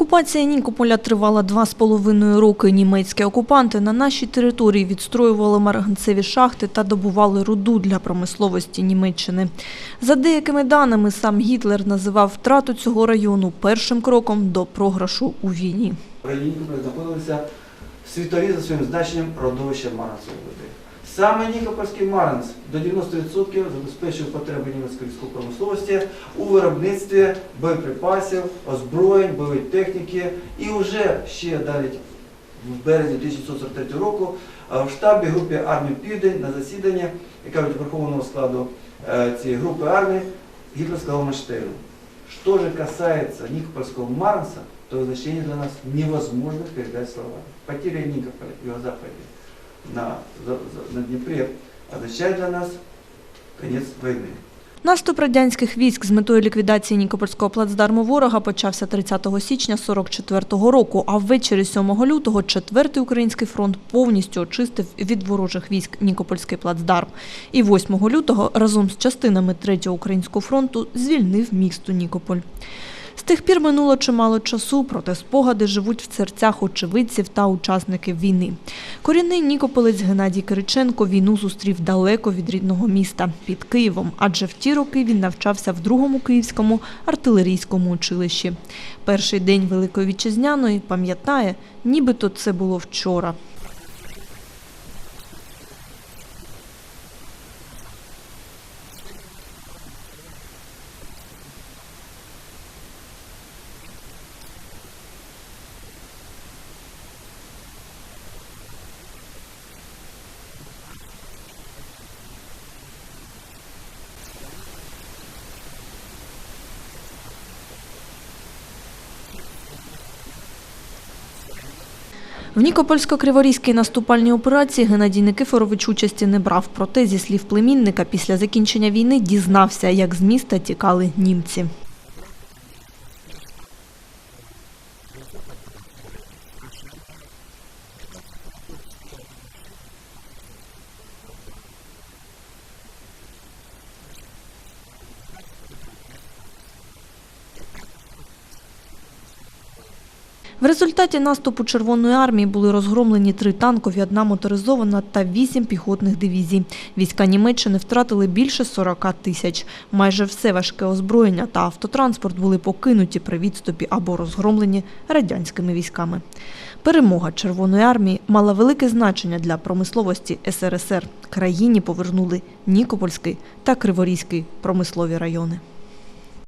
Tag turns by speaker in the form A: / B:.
A: Окупація Нікополя тривала два з половиною роки. Німецькі окупанти на нашій території відстроювали марганцеві шахти та добували руду для промисловості Німеччини. За деякими даними, сам Гітлер називав втрату цього району першим кроком до програшу у війні.
B: В районі знаходилися світові за своїм значенням родовища Марганцевої води. Саме Нікопольський Марганц до 90% забезпечив потреби німецької військової промисловості у виробництві боєприпасів, озброєнь, бойової техніки. І вже ще далі в березні 1943 року е, в штабі групи армії Південь на засіданні, яка від верховного складу е, цієї групи армії, Гітлер сказав Манштейну, Что же касается Никопольского Марнса, то значение для нас невозможно передать словами. Потеря Никополя юго-западе на, на Днепре означает для нас конец войны.
A: Наступ радянських військ з метою ліквідації Нікопольського плацдарму ворога почався 30 січня 44-го року, а ввечері 7 лютого 4-й український фронт повністю очистив від ворожих військ Нікопольський плацдарм. І 8 лютого разом з частинами 3-го українського фронту звільнив місто Нікополь. Тих пір минуло чимало часу, проте спогади живуть в серцях очевидців та учасників війни. Корінний нікополець Геннадій Кириченко війну зустрів далеко від рідного міста під Києвом, адже в ті роки він навчався в другому київському артилерійському училищі. Перший день Великої вітчизняної пам'ятає, нібито це було вчора. В Нікопольсько-Криворізькій наступальній операції Геннадій Никифорович участі не брав. Проте, зі слів племінника, після закінчення війни дізнався, як з міста тікали німці. В результаті наступу Червоної армії були розгромлені три танкові, одна моторизована та вісім піхотних дивізій. Війська Німеччини втратили більше 40 тисяч. Майже все важке озброєння та автотранспорт були покинуті при відступі або розгромлені радянськими військами. Перемога Червоної армії мала велике значення для промисловості СРСР. Країні повернули Нікопольський та Криворізький промислові райони.